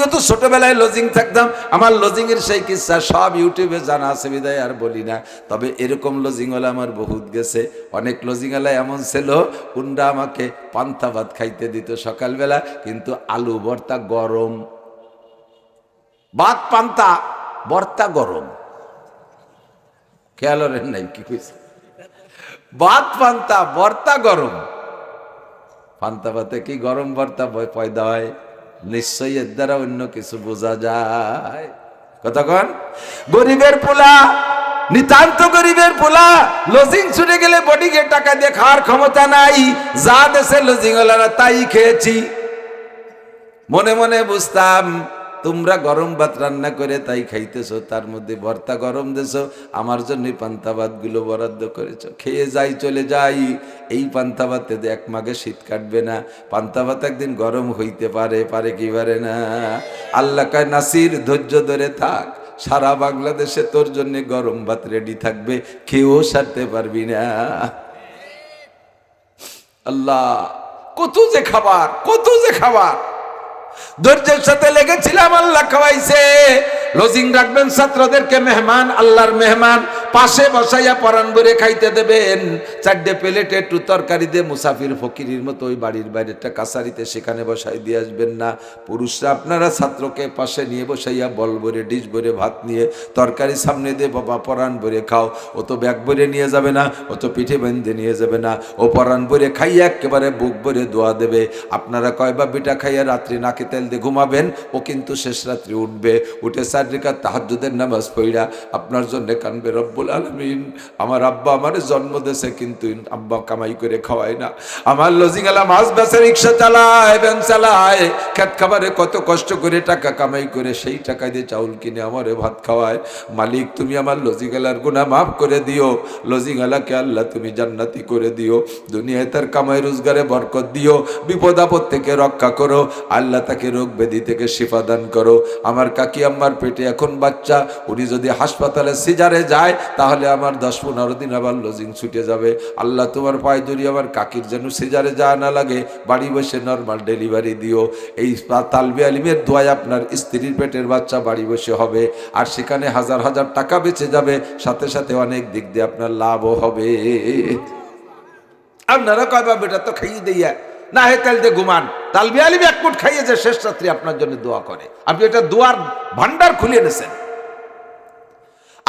আমিও তো ছোটবেলায় লজিং থাকতাম। আমার লজিংয়ের সেই কিস্সা সব ইউটিউবে জানা আছে বিদায়, আর বলি না। তবে এরকম লজিং লজিংওয়ালা আমার বহুত গেছে। অনেক লজিংওয়ালা এমন ছিল উন্ডা আমাকে পান্তা ভাত খাইতে দিত সকালবেলা, কিন্তু আলু, ভর্তা গরম। ভাত, পান্তা, ভর্তা গরম। খেয়াল নাই কি কইছে? ভাত, পান্তা, ভর্তা গরম। পান্তা ভাতে কি গরম, ভর্তা পয়দা হয়? নিশ্চয়ই এর দ্বারা অন্য কিছু বোঝা যায়। কতক্ষণ গরিবের পোলা, নিতান্ত গরিবের পোলা, লজিং ছুটে গেলে বডিকে টাকা দিয়ে খাওয়ার ক্ষমতা নাই। যা দেশে লজিং তাই খেয়েছি। মনে মনে বুঝতাম তোমরা গরম ভাত রান্না করে তাই খাইতেছো, তার মধ্যে ভর্তা গরম দেছো, আমার জন্য পান্তা ভাতগুলো বরাদ্দ করেছ। খেয়ে যাই, চলে যাই। এই পান্তা ভাতে তো এক মাঘে শীত কাটবে না। পান্তা ভাত একদিন গরম হইতে পারে পারে কি পারে না। আল্লাহ কায়, নাসির, ধৈর্য ধরে থাক। সারা বাংলাদেশে তোর জন্য গরম ভাত রেডি থাকবে। খেয়েও সারতে পারবি না। আল্লাহ, কত যে খাবার, কত যে খাবার। ধৈর্যের সাথে লেগেছিলাম আল্লাহ খাওয়াইছে। লজিং রাখবেন ছাত্রদেরকে মেহমান আল্লাহর মেহমান। পাশে বসাইয়া পরান ভরে খাইতে দেবেন। চারটে প্লেটে একটু তরকারি দিয়ে মুসাফির ফকিরির মতো ওই বাড়ির বাইরেটা কাছারিতে সেখানে বসাই দিয়ে আসবেন না। পুরুষরা আপনারা ছাত্রকে পাশে নিয়ে বসাইয়া বল ভরে, ডিশ ভরে, ভাত নিয়ে তরকারি সামনে দিয়ে, বাবা পরান ভরে খাও। ও তো ব্যাগ ভরে নিয়ে যাবে না, ও তো পিঠে বেঁধে নিয়ে যাবে না। ও পরান ভরে খাইয়া একেবারে বুক ভরে দোয়া দেবে। আপনারা কয় বা বিটা খাইয়া রাত্রি নাকে তেল দিয়ে ঘুমাবেন? ও কিন্তু শেষ রাত্রি উঠবে। উঠে চার তাহাজুদের নামাজ পড়া আপনার জন্য কানবে রব্বুল আলমিন। আমার আব্বা আমার জন্ম দেশে কিন্তু আব্বা কামাই করে খাওয়ায় না। আমার লজিং আলা মাছ বেচে রিক্সা চালায় ব্যান চালায়। খেত খাবারে কত কষ্ট করে টাকা কামাই করে সেই টাকা দিয়ে চাউল কিনে আমারে ভাত খাওয়ায়। মালিক, তুমি আমার লজিগালার গুণা মাফ করে দিও। লজিগালাকে আল্লাহ তুমি জান্নাতি করে দিও। দুনিয়ায় তার কামাই রোজগারে বরকত দিও। বিপদ আপদ থেকে রক্ষা করো। আল্লাহ তাকে রোগ ব্যাধি থেকে শিফা দান করো। আমার কাকি আম্মার পেটে এখন বাচ্চা। উনি যদি হাসপাতালে সিজারে যায় তাহলে আমার দশ পনেরো দিন আবার লজিং ছুটে যাবে। আল্লাহ তোমার পায়ে ধরি আমার কাকির যেন সিজারে যাওয়া না লাগে, বাড়ি বসে নর্মাল ডেলিভারি দিও। এই তালবে আলিমের দোয়ায় আপনার স্ত্রীর পেটের বাচ্চা বাড়ি বসে হবে, আর সেখানে হাজার হাজার টাকা বেঁচে যাবে। সাথে সাথে অনেক দিক দিয়ে আপনার লাভও হবে। আপনারা কয়বা বেটা তো খাইয়ে দিয়া না হে তেল দিয়ে ঘুমান তালবি আলিম এক মুঠ খাইয়ে যে শেষ রাত্রি আপনার জন্য দোয়া করে। আপনি এটা দোয়ার ভান্ডার খুলে এনেছেন।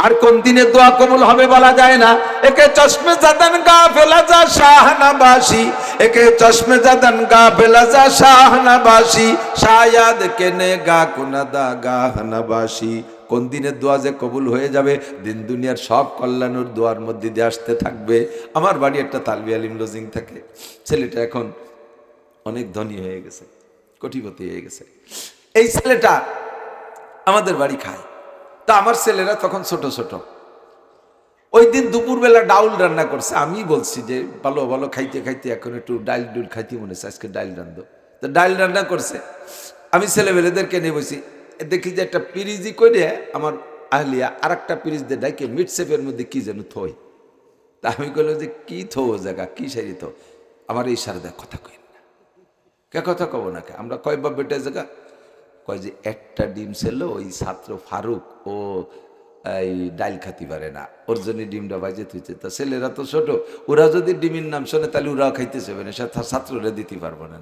আর কোন দিনে দোয়া কবুল হবে বলা যায় না। একে চশমে জাদান গা ফেলা যা শাহনাবাসী, একে চশমে জাদান গা ফেলা যা শাহনাবাসী, শায়াদ কেনে গা কুনাদা গাহনাবাসী। কোন দিনের দোয়া যে কবুল হয়ে যাবে, দিন দুনিয়ার সব কল্যাণের দোয়ার মধ্যে দিয়ে আসতে থাকবে। আমার বাড়ি একটা তালবি আলিম লজিং থাকে। ছেলেটা এখন অনেক ধনী হয়ে গেছে, কোটিপতি হয়ে গেছে। এই ছেলেটা আমাদের বাড়ি খায়। তা আমার ছেলেরা তখন ছোট ছোট। ওই দিন দুপুরবেলা ডাউল রান্না করছে। আমি বলছি যে, ভালো ভালো, খাইতে খাইতে এখন একটু ডাইল ডুল খাইতে মনে হচ্ছে, আজকে ডাইল রান্ধো তো ডাইল রান্না করছে। আমি ছেলেবেলেদেরকে নিয়ে বসি দেখি যে একটা পিরিজি করে আমার আহলিয়া আর একটা পিরিজ দিয়ে ডাইকে মিট সেপের মধ্যে কি যেন থই। তা আমি কইলাম যে, কি থো জায়গা, কি সারি থো আমার এই সারদা কথা কই না। কে কথা কব না কে? আমরা কয় বা বেটা জায়গা? কয় যে একটা ডিম ছিল ওই ছাত্র ফারুক, ও, এই ডাইল খাতি পারে না। ওর জন্য ডিমটা বাজে তুইছে তা ছেলেরা তো ছোট, ওরা যদি ডিমের নাম শোনে, তাহলে ওরাও খাইতে চাবে না, সে ছাত্ররা দিতে পারব না।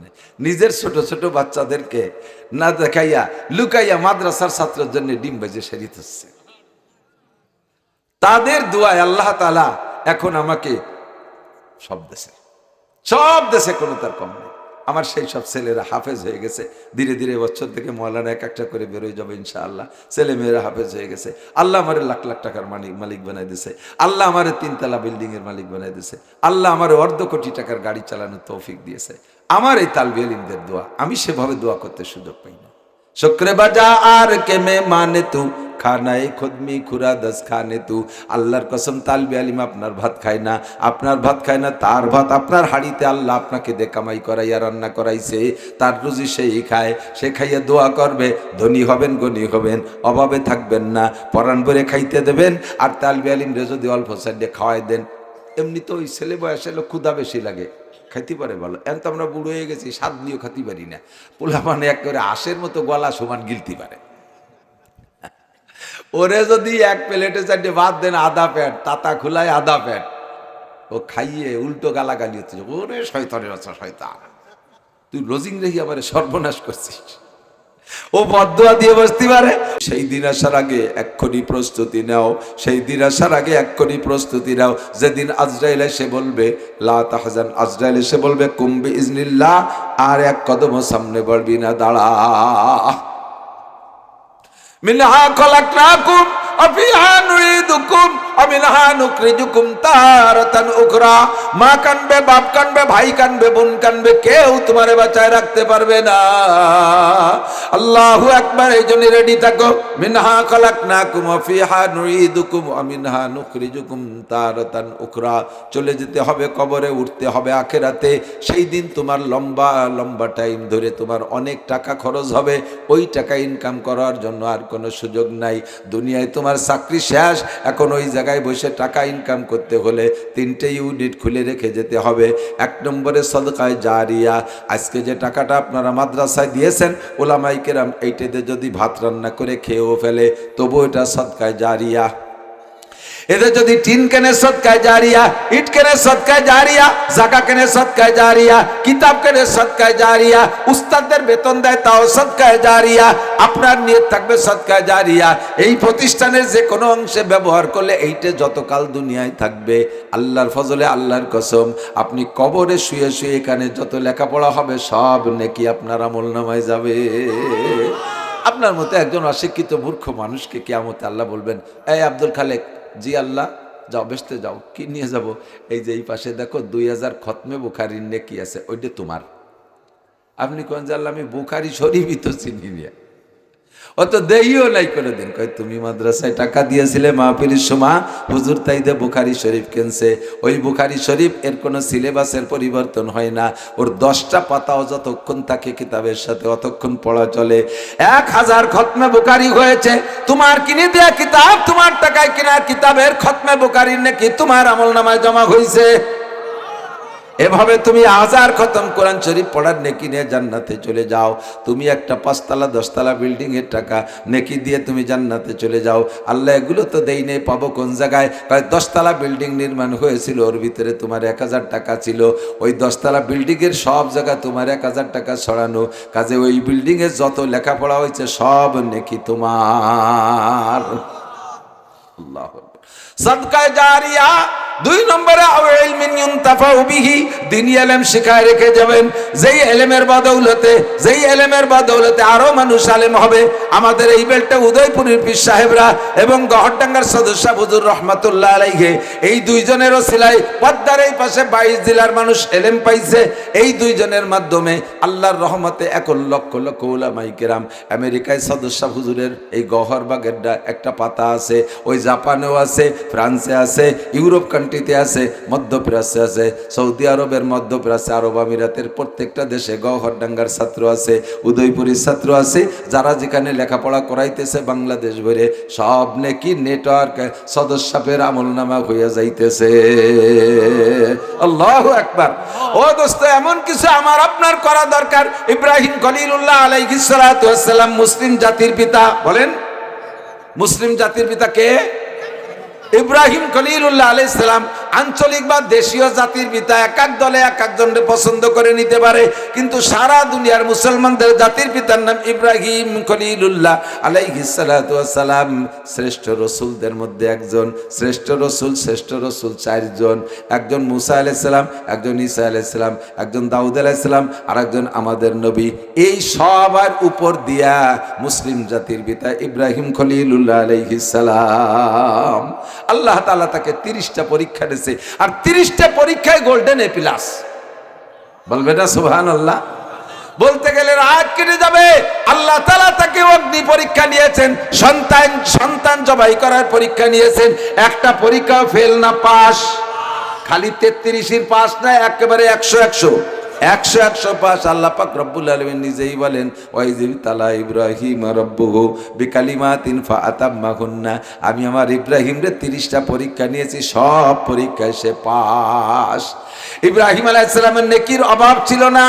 নিজের ছোট ছোট বাচ্চাদেরকে না দেখাইয়া, লুকাইয়া মাদ্রাসার ছাত্রের জন্য ডিম বাজে সেরিতেছে তাদের দোয়ায় আল্লাহ তালা এখন আমাকে সব দেশে সব দেশে কোনো তার কম নেই। আমার সেই সব ছেলেরা হাফেজ হয়ে গেছে। ধীরে ধীরে বছর থেকে মৌলানা এক একটা করে বেরোয় যাবে ইনশাআল্লাহ। ছেলে মেয়েরা হাফেজ হয়ে গেছে। আল্লাহ আমারে লাখ লাখ টাকার মালিক মালিক বানাই দিছে। আল্লাহ আমারে তিনতলা বিল্ডিং এর মালিক বানাই দিছে। আল্লাহ আমার অর্ধ কোটি টাকার গাড়ি চালানোর তৌফিক দিয়েছে। আমার এই তালবি আলিমদের দোয়া, আমি সেভাবে দোয়া করতে সুযোগ পাই না। শুক্রে বাজা আর কে মে মানে তু? খানায় খদমি খুরা দস খানে তু। আল্লাহর কসম তালবি আলিম আপনার ভাত খায় না। আপনার ভাত খায় না, তার ভাত আপনার হাড়িতে আল্লাহ আপনাকে দে কামাই করাইয়া, রান্না করাইছে। তার রুজি সেই খায়, সে খাইয়ে দোয়া করবে, ধনী হবেন গনি হবেন, অভাবে থাকবেন না। পরাণ ভরে খাইতে দেবেন, আর তালবি আলিম রে যদি অল্প সাইডে খাওয়াই দেন। এমনি তো ওই ছেলে বয়সে ক্ষুদা বেশি লাগে। খাইতে পারে ভালো। এখন তো আমরা বুড়ো হয়ে গেছি, স্বাদ নিয়েও খাতে পারি না। পোলা মানে একেবারে আশের মতো গলা সমান গিলতে পারে। ওরে যদি এক প্লেটে চারটে ভাত দেন আধা প্যাট তাতা খোলায় আধা প্যাট ও খাইয়ে উল্টো গালাগালি হচ্ছে, ওরে শয়তানের আচ্ছা শয়তান। তুই রোজিং রেখি আমার সর্বনাশ করছিস। ও বদুয়া দিয়ে বসতে পারে। সেই দিন আসার আগে এক্ষুনি প্রস্তুতি নাও। সেই দিন আসার আগে এক্ষুনি প্রস্তুতি নাও। যেদিন আজরাইল এসে বলবে, লা আজরাইল এসে বলবে কুম্বি ইজনিল্লাহ আর এক কদম সামনে বাড়বি না, দাঁড়া। মিনহা খলাকনাকুম আফিহা কানবে, বাপ ভাই কানবে, বোন কানবে, কেউ বাঁচায় রাখতে পারবে না। আল্লাহু আকবার, এই জন্য রেডি থাকো। মিনহা খলাকনাকুম আফিহা নুইদুকুম আমিনহা নুখরিজুকুম তারাতান উখরা। চলে যেতে হবে কবরে, উঠতে হবে আখেরাতে। সেই দিন তোমার লম্বা লম্বা টাইম ধরে তোমার অনেক টাকা খরচ হবে। ওই টাকা ইনকাম করার জন্য আর কোনো সুযোগ নাই। দুনিয়ায় তোমার চাকরি শেষ, এখন ওই জায়গায় বসে টাকা ইনকাম করতে হলে তিনটে ইউনিট খুলে রেখে যেতে হবে। এক নম্বরে সদকায় জারিয়া। আজকে যে টাকাটা আপনারা মাদ্রাসায় দিয়েছেন ওলামাইকেরাম এইটাতে যদি ভাত রান্না করে খেয়েও ফেলে তবু এটা সদকায় জারিয়া। এদের যদি টিন কেনে সৎকায় জারিয়া, ইট কেনে সৎকায় জারিয়া জাকা কেনে সৎকায় জারিয়া, কিতাব কেনে সৎকায় জারিয়া, উস্তাদদের বেতন দেয় তাও সৎকায় জারিয়া, আপনার নিয়ে থাকবে সৎকায় জারিয়া। এই প্রতিষ্ঠানের যে কোনো অংশে ব্যবহার করলে এইটা যতকাল দুনিয়ায় থাকবে, আল্লাহর ফজলে আল্লাহর কসম, আপনি কবরে শুয়ে শুয়ে এখানে যত লেখাপড়া হবে সব নেকি আপনার আমল নামায় যাবে। আপনার মতো একজন অশিক্ষিত মূর্খ মানুষকে কেয়ামতে আল্লাহ বলবেন, এই আব্দুল খালেক জি আল্লাহ, যাও বেসতে যাও, কি নিয়ে যাব? এই যে এই পাশে দেখো, দুই হাজার খতমে বুখারির নেকি আছে, ওইটা তোমার। আপনি কোন জানলাম আমি বুখারি শরীফই তো চিনি নিয়ে অত দেইও নাই করে দিন কয়, তুমি মাদ্রাসায় টাকা দিয়েছিলে মাহফিলির সময়? হুজুর তাইদে বুখারি শরীফ কেনছে। ওই বুখারি শরীফ এর কোনো সিলেবাসের পরিবর্তন হয় না। ওর দশটা পাতাও যতক্ষণ থাকে কিতাবের সাথে অতক্ষণ পড়া চলে। এক হাজার খতমে বুখারি হয়েছে। তোমার কিনে দেয়া কিতাব, তোমার টাকায় কিনা কিতাবের খতমে বুখারির নাকি তোমার আমল নামায় জমা হয়েছে এভাবে তুমি হাজার খতম কোরআন শরীফ পড়ার নেকি নিয়ে জান্নাতে চলে যাও। তুমি একটা পাঁচতলা, দশতলা বিল্ডিং এর টাকা নেকি দিয়ে তুমি জান্নাতে চলে যাও। আল্লাহ এগুলো তো দেই নেই, পাবো কোন জায়গায়? কয় দশতলা বিল্ডিং নির্মাণ হয়েছিল, ওর ভিতরে তোমার এক হাজার টাকা ছিল। ওই দশতলা বিল্ডিং এর সব জায়গায় তোমার এক হাজার টাকা ছড়ানো। কাজে ওই বিল্ডিং এর যত লেখাপড়া হয়েছে, সব নেকি তোমার। আল্লাহ সদকায় জারিয়া দুই নম্বরে দিনী এলেম শিখায় রেখে যাবেন। যেই এলেমের বদৌলতে, যেই এলেমের বদৌলতে আরও মানুষ আলেম হবে। আমাদের এই বেলটা উদয়পুরের পীর সাহেবরা এবং গহরডাঙ্গার সদস্য হুজুর রহমাতুল্লাহ আলাইহে, এই দুইজনের সিলাই পদ্মার এই পাশে বাইশ জেলার মানুষ এলেম পাইছে। এই দুইজনের মাধ্যমে আল্লাহর রহমতে এখন লক্ষ লক্ষ উলামাই কেরাম, আমেরিকায় সদস্য হুজুরের এই গহরবাগের একটা পাতা আছে, ওই জাপানেও আছে, ফ্রান্সে আছে ইউরোপ কান্ট্রিতে আছে, মধ্যপ্রাচ্যে আছে, সৌদি আরবের মধ্যপ্রাচ্যে, আরব আমিরাতের প্রত্যেকটা দেশে গহরডাঙ্গার ছাত্র আছে, উদয়পুরীর ছাত্র আছে, যারা যেখানে লেখাপড়া করাইতেছে বাংলাদেশ ভরে, সব নাকি নেটওয়ার্ক সদস্যের আমল নামা হইয়া যাইতেছে। আল্লাহ একবার ও দোস্ত, এমন কিছু আমার আপনার করা দরকার। ইব্রাহিম খলিলুল্লাহ আলাইহিস সালাম মুসলিম জাতির পিতা বলেন। মুসলিম জাতির পিতা কে? ইব্রাহিম খলিলুল্লাহ আলাইসালাম আঞ্চলিক বা দেশীয় জাতির পিতা, এক এক দলে এক একজনকে পছন্দ করে নিতে পারে। কিন্তু সারা দুনিয়ার মুসলমানদের জাতির পিতার নাম ইব্রাহিম খলিলুল্লাহ আলাইহিসালাম শ্রেষ্ঠ রসুলদের মধ্যে একজন, শ্রেষ্ঠ রসুল শ্রেষ্ঠ রসুল চারজন। একজন মুসা আলাইসালাম একজন ঈসা আলাইসালাম একজন দাউদ আলাইসালাম আর একজন আমাদের নবী। এই সবার উপর দিয়া মুসলিম জাতির পিতা ইব্রাহিম খলিলুল্লাহ আলাইহিসালাম আল্লাহ তালা তাকে তিরিশটা পরীক্ষা দিয়েছে আর তিরিশটা পরীক্ষায় গোল্ডেন এ প্লাস বলবে না সুহান আল্লাহ বলতে গেলে রাত কেটে যাবে। আল্লাহ তালা তাকে অগ্নি পরীক্ষা নিয়েছেন, সন্তান সন্তান জবাই করার পরীক্ষা নিয়েছেন। একটা পরীক্ষা ফেল না, পাস। খালি তেত্রিশের পাস না, একেবারে একশো একশো। একশো একশো পাস আল্লাহ পাক রব্বুল আলমিন নিজেই বলেন ওয়াইজিব তালা ইব্রাহিম রব্বুহু বিকালিমা তিন ফা আতাম্মাহুন্না আমি আমার ইব্রাহিম রে তিরিশটা পরীক্ষা নিয়েছি, সব পরীক্ষায় সে পাস ইব্রাহিম আলাইসালামের নেকির অভাব ছিল না,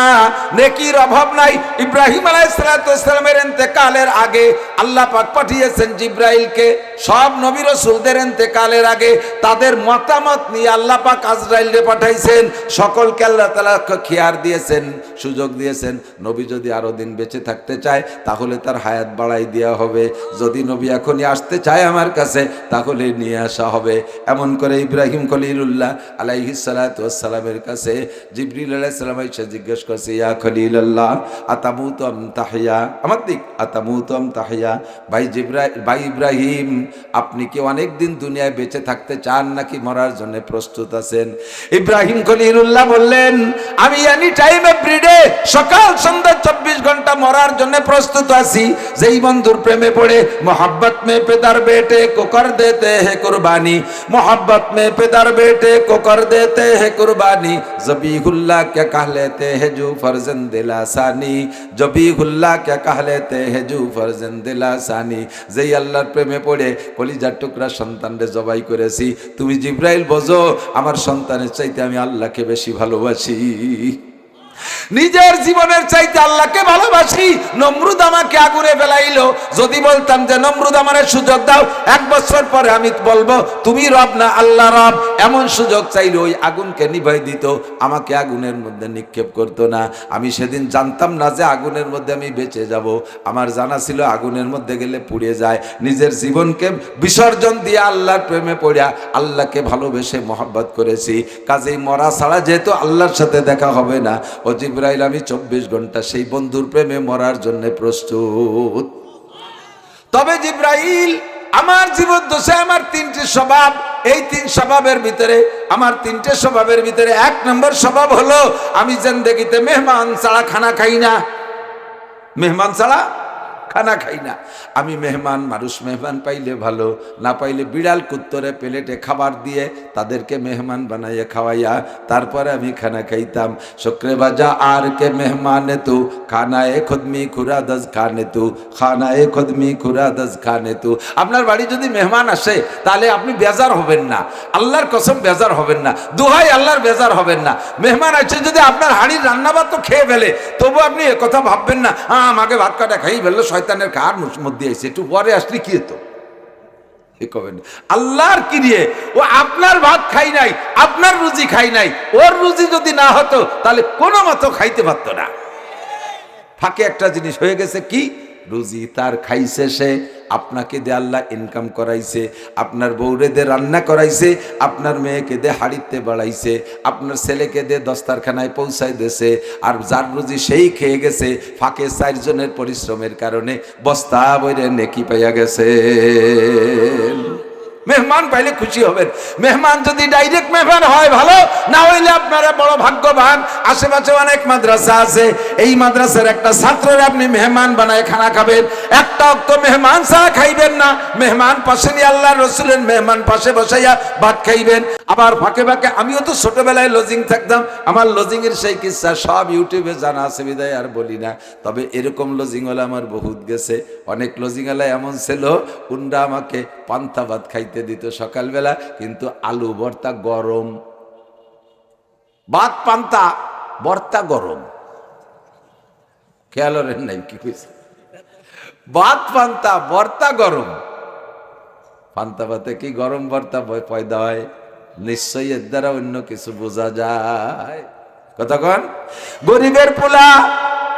নেকির অভাব নাই। ইব্রাহিম আলাইসালামের এতেকালের আগে আল্লাহ পাক পাঠিয়েছেন জিব্রাইলকে, সব নবী রসুলদের এতেকালের আগে। তাদের মতামত নিয়ে আল্লাহ পাক আজরাইলরে পাঠাইছেন। সকলকে আল্লাহ তালা খেয়ার দিয়েছেন, সুযোগ দিয়েছেন, নবী যদি আরও দিন বেঁচে থাকতে চায়, তাহলে তার হায়াত বাড়াই দেওয়া হবে। যদি নবী এখনই আসতে চায় আমার কাছে, তাহলে নিয়ে আসা হবে। এমন করে ইব্রাহিম খলিলুল্লাহ আলাইহিসালামের কাছে জিবরিল আলাইসালাম এসে জিজ্ঞেস করছে, ইয়া খলিল্লাহ আতামুতম তাহিয়া? আমার দিক আতামুতম তাহিয়া? ভাই জিব্রাহিম ভাই ইব্রাহিম, আপনি কি অনেক দিন দুনিয়ায় বেঁচে থাকতে চান নাকি মরার জন্য প্রস্তুত আছেন? ইব্রাহিম খলিলুল্লাহ বললেন, আমি টাইম এভরি ডে সকাল সন্ধ্যা চব্বিশ ঘণ্টা মরার জন্য প্রস্তুত আছি। যেই বন্ধুর প্রেমে পড়ে, মোহাব্বত মে পেদার বেটে কোকর দেতে হে কুরবানি। মোহাব্বত মে পেদার বেটে কোকর দেতে হে কুরবানি। জবি হুল্লা কে কাহ লেতে হে জু ফরজন দিলা সানি জবি হুল্লা কে কাহ লেতে হে জু ফরজন দিলা সানি যেই আল্লাহর প্রেমে পড়ে কলিজার টুকরা সন্তান রে জবাই করেছি। তুমি জিব্রাইল বোঝো, আমার সন্তানের চাইতে আমি আল্লাহকে বেশি ভালোবাসি। নিজের জীবনের চাইতে আল্লাহকে ভালোবাসি, নমরুদ আমাকে আগুনে ফেলাইলো। যদি বলতাম যে, নমরুদ, আমার সুযোগ দাও, এক বছর পরে আমি বলব, তুমি রব না, আল্লাহ রব। এমন সুযোগ চাইলে ওই আগুনকে নিভাই দিত। আমাকে আগুনের মধ্যে নিক্ষেপ করতো না। আমি সেদিন জানতাম না যে, আগুনের মধ্যে আমি বেঁচে যাব। আমার জানা ছিল আগুনের মধ্যে গেলে পুড়ে যায়। নিজের জীবনকে বিসর্জন দিয়ে আল্লাহর প্রেমে পড়িয়া আল্লাহকে ভালোবেসে মহব্বত করেছি। কাজেই মরা ছাড়া যেহেতু আল্লাহর সাথে দেখা হবে না ও জিব্রাইল, আমি চব্বিশ ঘণ্টা সেই বন্ধুর প্রেমে মরার জন্য প্রস্তুত। তবে জিব্রাইল, আমার জীবন দোষে আমার তিনটি স্বভাব। এই তিন স্বভাবের ভিতরে, আমার তিনটে স্বভাবের ভিতরে এক নম্বর স্বভাব হলো, আমি জেন্দেগিতে মেহমান ছাড়া খানা খাই না। মেহমান ছাড়া খানা খাই না। আমি মেহমান, মানুষ মেহমান পাইলে ভালো, না পাইলে বিড়াল কুত্তরে প্লেটে খাবার দিয়ে তাদেরকে মেহমান বানাইয়া খাওয়াইয়া তারপরে আমি খানা খাইতাম। শুক্রে বাজা আর কে মেহমানে তু? খানায় খুদমি খুরা দজ খানে তু? খানায় খুদমি খুরা দজ খানে তু? আপনার বাড়ি যদি মেহমান আসে, তাহলে আপনি বেজার হবেন না। আল্লাহর কসম বেজার হবেন না। দুহাই আল্লাহর বেজার হবেন না। মেহমান আছে যদি আপনার হাড়ির রান্নাবাদ তো খেয়ে ফেলে, তবু আপনি কথা ভাববেন না আমাকে ভাত কাটা খাই ফেলল শয়তানের কার মধ্যে আসছে একটু পরে আসলে কি হতো আল্লাহর কি নিয়ে? ও আপনার ভাত খাই নাই, আপনার রুজি খাই নাই, ওর রুজি যদি না হতো, তাহলে কোনো মতো খাইতে পারতো না। ফাঁকে একটা জিনিস হয়ে গেছে কি? রুজি তার খাইছে সে, আপনাকে দে আল্লাহ ইনকাম করাইছে, আপনার বউরে দে রান্না করাইছে, আপনার মেয়েকে দে হাড়িতে বাড়াইছে, আপনার ছেলেকে দে দস্তারখানায় পৌঁছাই দেছে, আর যার রুজি সেই খেয়ে গেছে, ফাঁকে চারজনের পরিশ্রমের কারণে বস্তা বইরে নেকি পাইয়া গেছে। মেহমান পাইলে খুশি হবেন। মেহমান যদি ডাইরেক্ট মেহমান হয় ভালো, না হইলে আপনারা বড় ভাগ্যবান। আশেপাশে অনেক মাদ্রাসা আছে। এই মাদ্রাসার একটা ছাত্রের আপনি মেহমান বানায় খানা খাবেন। একটা অক্ত মেহমান ছাড়া খাইবেন না। মেহমান পাশে নিয়ে আল্লাহ রসুলের মেহমান পাশে বসাইয়া ভাত খাইবেন। আবার ফাঁকে ফাঁকে আমিও তো ছোটবেলায় লজিং থাকতাম। আমার লজিং এর সেই কিচ্ছা সব ইউটিউবে জানা আছে, বিদায় আর বলি না। তবে এরকম লজিং হলে আমার বহুত গেছে। অনেক লজিং হলে এমন ছিল উন্ডা আমাকে পান্তা ভাত খাইতে দিত সকালবেলা, কিন্তু আলু, ভর্তা গরম। ভাত, পান্তা, ভর্তা গরম। খেয়াল নাই কি কইছে ভাত, পান্তা, ভর্তা গরম। পান্তা ভাতে কি গরম, ভর্তা পয়দা হয়? নিশ্চয়ই এর দ্বারা অন্য কিছু বোঝা যায়। কতক্ষণ গরিবের পোলা,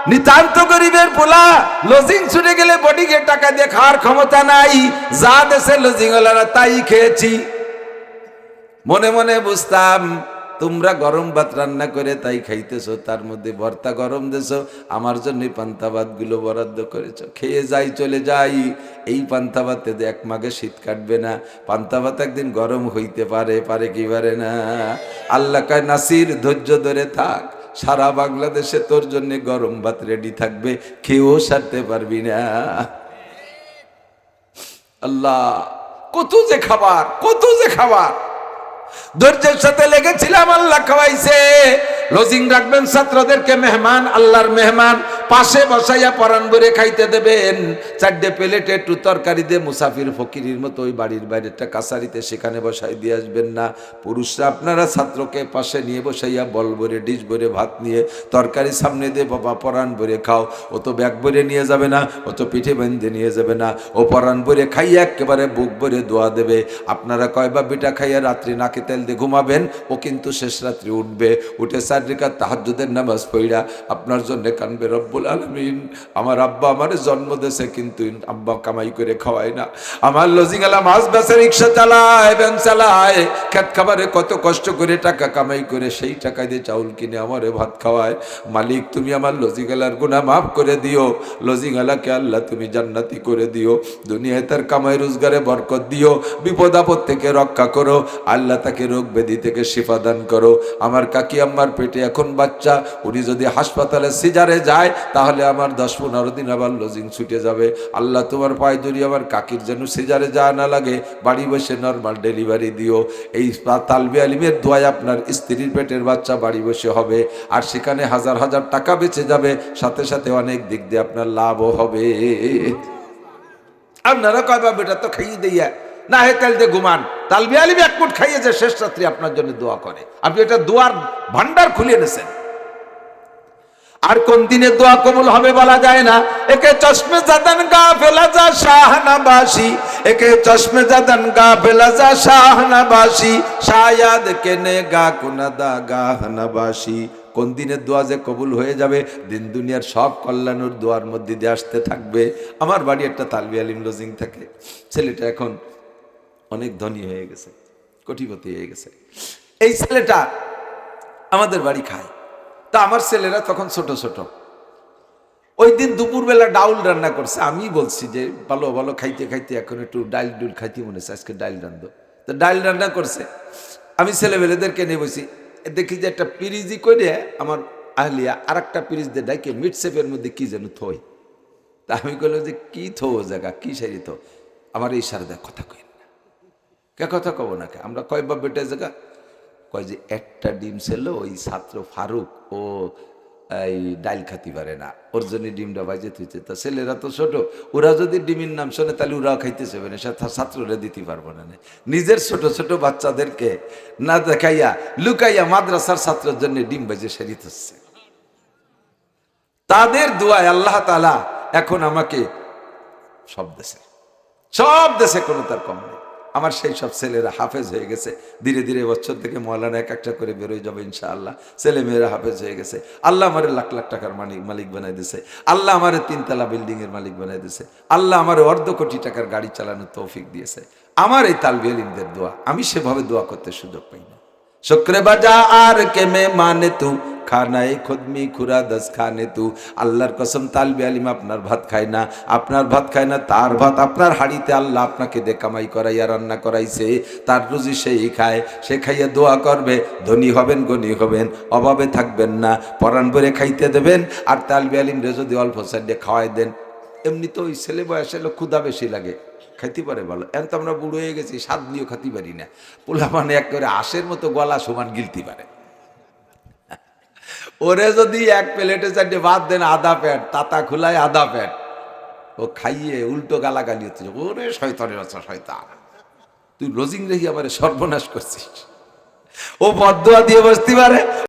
নিতান্ত গরিবের পোলা, লজিং ছুটে গেলে বডিকে টাকা দিয়ে খাওয়ার ক্ষমতা নাই। যা দেশে লজিং তাই খেয়েছি। মনে মনে বুঝতাম তোমরা গরম ভাত রান্না করে তাই খাইতেছো, তার মধ্যে ভর্তা গরম দেছো, আমার জন্য পান্তা ভাতগুলো বরাদ্দ করেছ। খেয়ে যাই, চলে যাই। এই পান্তা ভাতে এক মাঘে শীত কাটবে না, পান্তা ভাত একদিন গরম হইতে পারে পারে কি পারে না। আল্লাহ কায়, নাসির, ধৈর্য ধরে থাক। সারা বাংলাদেশে তোর জন্য গরম ভাত রেডি থাকবে, খেয়েও সারতে পারবি না। আল্লাহ, কত যে খাবার, কত যে খাবার। ধৈর্যের সাথে লেগেছিলাম আল্লাহ খাওয়াইছে। লজিং রাখবেন ছাত্রদেরকে মেহমান আল্লাহর মেহমান। পাশে বসাইয়া পরান ভরে খাইতে দেবেন। চারটে প্লেটে একটু তরকারি দিয়ে মুসাফির ফকিরির মতো ওই বাড়ির বাইরেটা কাছারিতে সেখানে বসাই দিয়ে আসবেন না। পুরুষরা আপনারা ছাত্রকে পাশে নিয়ে বসাইয়া বল ভরে, ডিশ ভরে, ভাত নিয়ে তরকারি সামনে দিয়ে, বাবা পরান ভরে খাও। ও তো ব্যাগ ভরে নিয়ে যাবে না, ও তো পিঠে বেঁধে নিয়ে যাবে না। ও পরান ভরে খাইয়া একেবারে বুক ভরে দোয়া দেবে। আপনারা কয়বা বিটা খাইয়া রাত্রি নাকে তেল দিয়ে ঘুমাবেন? ও কিন্তু শেষ রাত্রি উঠবে। উঠে চারিকা তাহাজুদের নামাজ পড়া আপনার জন্য কানবে রব্বুল আলমিন। আমার আব্বা আমার জন্ম দেশে কিন্তু আব্বা কামাই করে খাওয়ায় না। আমার লজিং আলা মাছ বেচে রিক্সা চালায়, ভ্যান চালায়। খেত খাবারে কত কষ্ট করে টাকা কামাই করে সেই টাকা দিয়ে চাউল কিনে আমারে ভাত খাওয়ায়। মালিক, তুমি আমার লজিং আলার গুণা মাফ করে দিও। লজিং আলাকে আল্লাহ তুমি জান্নাতি করে দিও। দুনিয়ায় তার কামাই রোজগারে বরকত দিও। বিপদ আপদ থেকে রক্ষা করো। আল্লাহ তাকে রোগ ব্যাধি থেকে শিফা দান করো। আমার কাকি আম্মার পেটে এখন বাচ্চা। উনি যদি হাসপাতালে সিজারে যায় তাহলে আমার দশ পনেরো দিন আবার লজিং ছুটে যাবে। আল্লাহ তোমার পায়ে ধরি আমার কাকির যেন সিজারে যাওয়া না লাগে, বাড়ি বসে নর্মাল ডেলিভারি দিও। এই তালবি আলিমের দোয়ায় আপনার স্ত্রীর পেটের বাচ্চা বাড়ি বসে হবে। আর সেখানে হাজার হাজার টাকা বেঁচে যাবে, সাথে সাথে অনেক দিক দিয়ে আপনার লাভও হবে। আপনারা কয়বা বেটা তো খাইয়ে দিয়া না হে দিয়ে ঘুমান তালবি আলিম এক মুঠ খাইয়ে যে শেষ রাত্রি আপনার জন্য দোয়া করে। আপনি এটা দোয়ার ভান্ডার খুলে এনেছেন আর কোন দিনে দোয়া কবুল হবে বলা যায় না। একে চশমে জাদান গা ফেলা যা শাহনাবাসী। একে চশমে জাদান গা ফেলা যা শাহনাবাসী। শায়াদ কেনে গা কুনাদা গাহনাবাসী কোন দিনের দোয়া যে কবুল হয়ে যাবে, দিন দুনিয়ার সব কল্যাণের দোয়ার মধ্যে দিয়ে আসতে থাকবে। আমার বাড়ি একটা তালবি আলিম লজিং থাকে। ছেলেটা এখন অনেক ধনী হয়ে গেছে, কোটিপতি হয়ে গেছে। এই ছেলেটা আমাদের বাড়ি খায়। তা আমার ছেলেরা তখন ছোট ছোট। ওই দিন দুপুরবেলা ডাউল রান্না করছে। আমি বলছি যে, ভালো ভালো, খাইতে খাইতে এখন একটু ডাইল ডুল খাইতে মনে হচ্ছে, আজকে ডাইল রান্ধো তো ডাইল রান্না করছে। আমি ছেলেবেলেদেরকে নিয়ে বসি। দেখি যে একটা পিরিজি করে আমার আহলিয়া আর একটা পিরিজ দিয়ে ডাইকে মিট সেপের মধ্যে কি যেন থই। তা আমি কইল যে, কি থো জায়গা, কি সারি থো? আমার এই সারদা কথা কই না। কে কথা কব না কে? আমরা কয়বার বেটা জায়গা? কয় যে একটা ডিম ছিল ওই ছাত্র ফারুক, ও, এই ডাইল খাতি পারে না। ওর জন্য ডিমটা বাজে থুইছে। তা ছেলেরা তো ছোট, ওরা যদি ডিমের নাম শোনে তাহলে ওরাও খাইতে চাবে না। সে ছাত্ররা দিতে পারব না নিজের ছোট ছোট বাচ্চাদেরকে না দেখাইয়া, লুকাইয়া মাদ্রাসার ছাত্রের জন্য ডিম বাজে সেরিত হচ্ছে তাদের দোয়ায় আল্লাহ তালা এখন আমাকে সব দেশে সব দেশে কোনো তার কম নেই। আমার সেই সব ছেলেরা হাফেজ হয়ে গেছে। ধীরে ধীরে বছর থেকে মৌলানা এক একটা করে বেরোয় যাবে ইনশাআল্লাহ। ছেলে মেয়েরা হাফেজ হয়ে গেছে। আল্লাহ আমার লাখ লাখ টাকার মালিক মালিক বানাই দিছে। আল্লাহ আমার তিনতলা বিল্ডিং এর মালিক বানাই দিছে। আল্লাহ আমার অর্ধ কোটি টাকার গাড়ি চালানোর তৌফিক দিয়েছে। আমার এই তালবি আলিমদের দোয়া, আমি সেভাবে দোয়া করতে সুযোগ পাই না। শুক্রে বাজা আর কে মে মানে তু খানায় খুদমি খুরা দস খানে তু আল্লাহর কসম তালবি আলিম আপনার ভাত খায় না আপনার ভাত খায় না তার ভাত আপনার হাড়িতে আল্লাহ আপনাকে দে কামাই করাইয়া রান্না করাইছে তার রুজি সেই খায় সে খাইয়া দোয়া করবে ধনী হবেন গনি হবেন অভাবে থাকবেন না। পরাণ ভরে খাইতে দেবেন। আর তালবি আলিম রে যদি অল্প সাইডে খাওয়াই দেন এমনি তো ওই ছেলে বয়সে ক্ষুধা বেশি লাগে। খাইতে পারে ভালো। এখন তো আমরা বুড়ো হয়ে গেছি, স্বাদ নিয়েও খাতে পারি না। পোলা মানে এক করে আশের মতো গলা সমান গিলতে পারে। ওরে যদি এক প্লেটে চারটে ভাত দেন আধা প্যাট, তাতা খোলায় আধা প্যাট। ও খাইয়ে উল্টো গালাগালি হচ্ছে, ওরে শয়তানের বাচ্চা, শয়তান। তুই লজিং রেখে আবার সর্বনাশ করছিস। ও বদুয়া দিয়ে বসতে পারে।